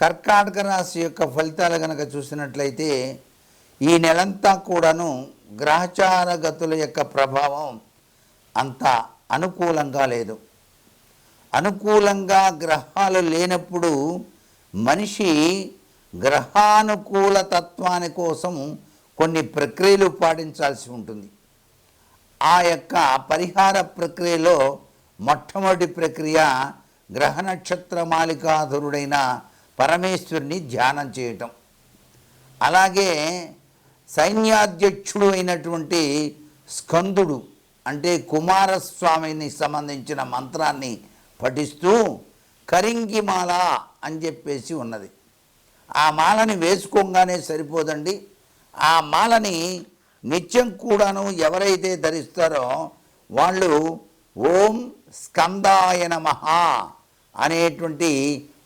కర్కాటక రాశి యొక్క ఫలితాలు కనుక చూసినట్లయితే ఈ నెలంతా కూడాను గ్రహచార గతుల యొక్క ప్రభావం అంత అనుకూలంగా లేదు. అనుకూలంగా గ్రహాలు లేనప్పుడు మనిషి గ్రహానుకూల తత్వాని కోసం కొన్ని ప్రక్రియలు పాటించాల్సి ఉంటుంది. ఆ యొక్క పరిహార ప్రక్రియలో మొట్టమొదటి ప్రక్రియ గ్రహ నక్షత్ర మాలికాధురుడైన పరమేశ్వరుని ధ్యానం చేయటం. అలాగే సైన్యాధ్యక్షుడు అయినటువంటి స్కందుడు అంటే కుమారస్వామిని సంబంధించిన మంత్రాన్ని పఠిస్తూ కరింగిమాల అని చెప్పేసి ఉన్నది. ఆ మాలని వేసుకోగానే సరిపోదండి. ఆ మాలని నిత్యం కూడాను ఎవరైతే ధరిస్తారో వాళ్ళు ఓం స్కందాయ నమః అనేటువంటి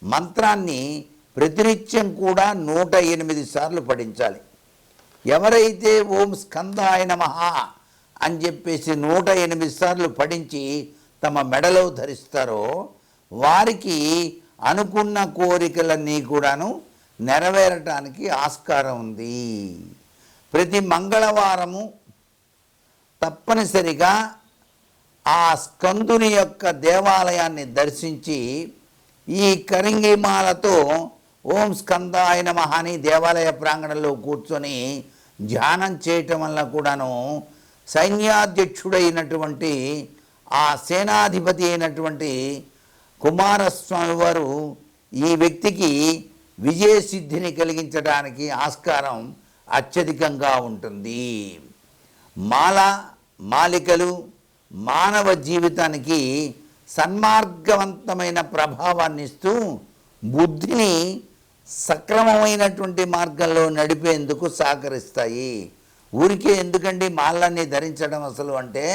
మంత్రాన్ని ప్రతినిత్యం కూడా నూట ఎనిమిది సార్లు పఠించాలి. ఎవరైతే ఓం స్కందాయ నమః అని చెప్పేసి నూట ఎనిమిది సార్లు పఠించి తమ మెడలో ధరిస్తారో వారికి అనుకున్న కోరికలన్నీ కూడాను నెరవేరటానికి ఆస్కారం ఉంది. ప్రతి మంగళవారము తప్పనిసరిగా ఆ స్కందుని యొక్క దేవాలయాన్ని దర్శించి ఈ కరింగిమాలతో ఓం స్కందాయ నమః అని దేవాలయ ప్రాంగణంలో కూర్చొని ధ్యానం చేయటం వల్ల కూడాను సైన్యాధ్యక్షుడైనటువంటి ఆ సేనాధిపతి అయినటువంటి కుమారస్వామి వారు ఈ వ్యక్తికి విజయసిద్ధిని కలిగించడానికి ఆస్కారం అత్యధికంగా ఉంటుంది. మాల మాలికలు మానవ జీవితానికి సన్మార్గవంతమైన ప్రభావాన్ని ఇస్తూ బుద్ధిని సక్రమమైనటువంటి మార్గంలో నడిపేందుకు సహకరిస్తాయి. ఊరికే ఎందుకండి మాలన్నీ ధరించడం అసలు అంటే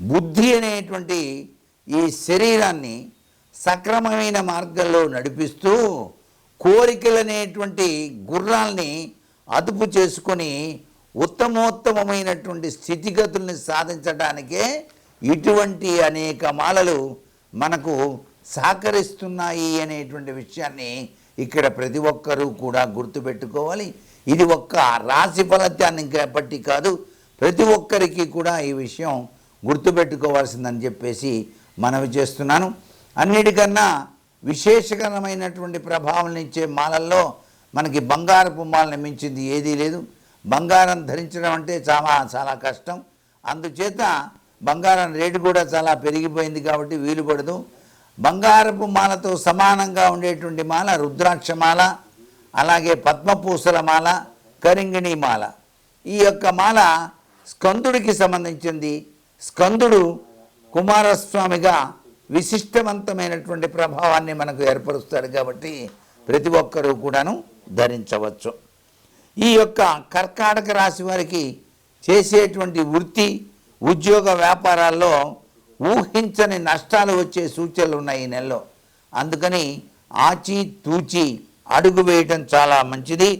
బుద్ధి అనేటువంటి ఈ శరీరాన్ని సక్రమమైన మార్గంలో నడిపిస్తూ కోరికలనేటువంటి గుర్రాల్ని అదుపు చేసుకొని ఉత్తమోత్తమమైనటువంటి స్థితిగతుల్ని సాధించడానికే ఇటువంటి అనేక మాలలు మనకు సహకరిస్తున్నాయి అనేటువంటి విషయాన్ని ఇక్కడ ప్రతి ఒక్కరూ కూడా గుర్తుపెట్టుకోవాలి. ఇది ఒక్క రాశి ఫలత్యాన్ని బట్టి కాదు ప్రతి ఒక్కరికి కూడా ఈ విషయం గుర్తుపెట్టుకోవాల్సిందని చెప్పేసి మనవి చేస్తున్నాను. అన్నిటికన్నా విశేషకరమైనటువంటి ప్రభావం ఇచ్చే మాలల్లో మనకి బంగారపు మాలని మించింది ఏదీ లేదు. బంగారం ధరించడం అంటే చాలా చాలా కష్టం. అందుచేత బంగారం రేటు కూడా చాలా పెరిగిపోయింది కాబట్టి వీలు పడదు. బంగారపు మాలతో సమానంగా ఉండేటువంటి మాల రుద్రాక్ష మాల అలాగే పద్మపూసల మాల కరింగిణి మాల. ఈ యొక్క మాల స్కందుడికి సంబంధించింది. స్కందుడు కుమారస్వామిగా విశిష్టవంతమైనటువంటి ప్రభావాన్ని మనకు ఏర్పరుస్తాడు కాబట్టి ప్రతి ఒక్కరూ కూడాను ధరించవచ్చు. ఈ యొక్క కర్కాటక రాశి వారికి చేసేటువంటి వృత్తి ఉద్యోగ వ్యాపారాల్లో ఊహించని నష్టాలు వచ్చే సూచనలు ఉన్నాయి ఈ నెలలో. అందుకని ఆచి తూచి అడుగు వేయటం చాలా మంచిది.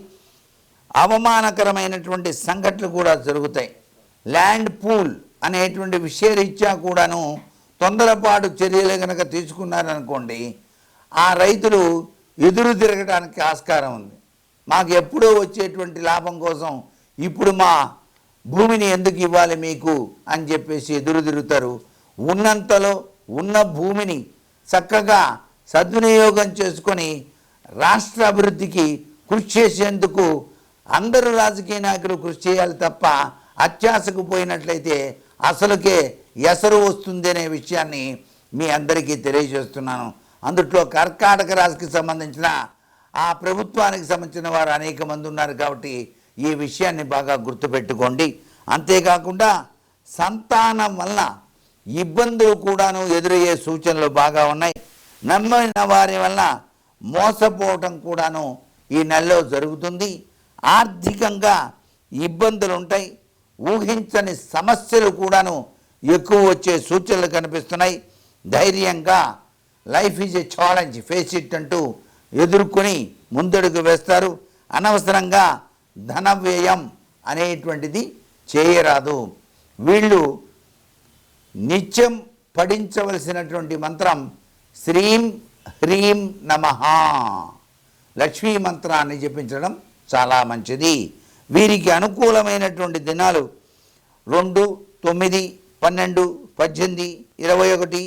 అవమానకరమైనటువంటి సంఘటనలు కూడా జరుగుతాయి. ల్యాండ్ పూల్ అనేటువంటి విషయరీత్యా కూడాను తొందరపాటు చర్యలు కనుక తీసుకున్నారనుకోండి ఆ రైతులు ఎదురు తిరగడానికి ఆస్కారం ఉంది. మాకు ఎప్పుడో వచ్చేటువంటి లాభం కోసం ఇప్పుడు మా భూమిని ఎందుకు ఇవ్వాలి మీకు? అని చెప్పేసి ఎదురుదిరుగుతారు ఉన్నంతలో ఉన్న భూమిని చక్కగా సద్వినియోగం చేసుకొని రాష్ట్ర అభివృద్ధికి కృషి చేసేందుకు అందరూ రాజకీయ నాయకులు కృషి చేయాలి తప్ప అత్యాశకు పోయినట్లయితే అసలుకే ఎసరు వస్తుంది అనే విషయాన్ని మీ అందరికీ తెలియజేస్తున్నాను. అందుట్లో కర్కాటక రాశికి సంబంధించిన ఆ ప్రభుత్వానికి సంబంధించిన వారు అనేక మంది ఉన్నారు కాబట్టి ఈ విషయాన్ని బాగా గుర్తుపెట్టుకోండి. అంతేకాకుండా సంతానం వల్ల ఇబ్బందులు కూడాను ఎదురయ్యే సూచనలు బాగా ఉన్నాయి. నమ్మిన వారి వల్ల మోసపోవటం కూడాను ఈ నెలలో జరుగుతుంది. ఆర్థికంగా ఇబ్బందులు ఉంటాయి. ఊహించని సమస్యలు కూడాను ఎక్కువ వచ్చే సూచనలు కనిపిస్తున్నాయి. ధైర్యంగా life is a challenge face it అంటూ ఎదుర్కొని ముందడుగు వేస్తారు. అనవసరంగా ధన వ్యయం అనేటువంటిది చేయరాదు. వీళ్ళు నిత్యం పఠించవలసినటువంటి మంత్రం శ్రీం హ్రీం నమ. లక్ష్మీ మంత్రాన్ని జపించడం చాలా మంచిది. వీరికి అనుకూలమైనటువంటి దినాలు రెండు తొమ్మిది పన్నెండు పద్దెనిమిది ఇరవై ఒకటి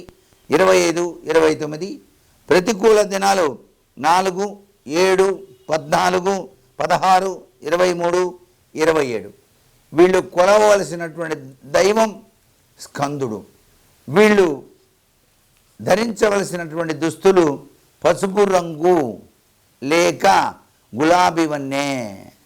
ఇరవై ఐదు ఇరవై తొమ్మిది. ప్రతికూల దినాలు నాలుగు ఏడు పద్నాలుగు పదహారు ఇరవై మూడు ఇరవై ఏడు. వీళ్ళు కొలవలసినటువంటి దైవం స్కందుడు. వీళ్ళు ధరించవలసినటువంటి దుస్తులు పసుపు రంగు లేక గులాబీ వన్నే.